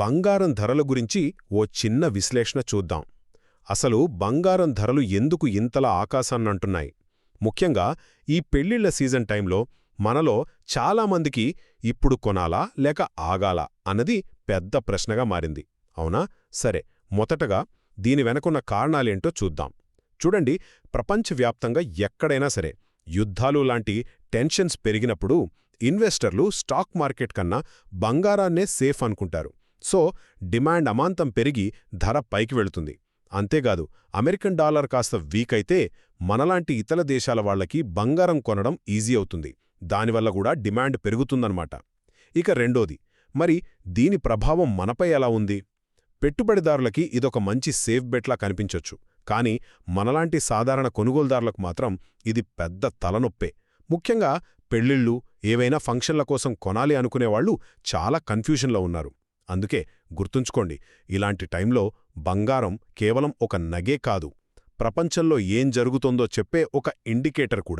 బంగారం ధరల గురించి ఓ చిన్న విశ్లేషణ చూద్దాం. అసలు బంగారం ధరలు ఎందుకు ఇంతలా ఆకాశాన్నంటున్నాయి? ముఖ్యంగా ఈ పెళ్ళిళ్ళ సీజన్ టైంలో మనలో చాలామందికి ఇప్పుడు కొనాలా లేక ఆగాలా అన్నది పెద్ద ప్రశ్నగా మారింది. అవునా? సరే మొదటగా దీని వెనకున్న కారణాలేంటో చూద్దాం. చూడండి ప్రపంచవ్యాప్తంగా ఎక్కడైనా సరే యుద్ధాలు లాంటి టెన్షన్స్ పెరిగినప్పుడు ఇన్వెస్టర్లు స్టాక్ మార్కెట్ కన్నా బంగారాన్నే సేఫ్ అనుకుంటారు. సో డిమాండ్ అమాంతం పెరిగి ధర పైకి వెళుతుంది. అంతేకాదు అమెరికన్ డాలర్ కాస్త వీక్ అయితే మనలాంటి ఇతర దేశాల వాళ్ళకి బంగారం కొనడం ఈజీ అవుతుంది. దానివల్ల కూడా డిమాండ్ పెరుగుతుందన్నమాట. ఇక రెండోది మరి దీని ప్రభావం మనపై ఎలా ఉంది? పెట్టుబడిదారులకి ఇదొక మంచి సేఫ్ బెట్లా కనిపించొచ్చు. కానీ మనలాంటి సాధారణ కొనుగోలుదారులకు మాత్రం ఇది పెద్ద తలనొప్పే. ముఖ్యంగా పెళ్ళిళ్ళు ఏవైనా ఫంక్షన్ల కోసం కొనాలి అనుకునేవాళ్ళు చాలా కన్ఫ్యూషన్లో ఉన్నారు. అందుకే గుర్తుంచుకోండి ఇలాంటి టైంలో బంగారం కేవలం ఒక నగే కాదు. ప్రపంచంలో ఏం జరుగుతోందో చెప్పే ఒక ఇండికేటర్ కూడా.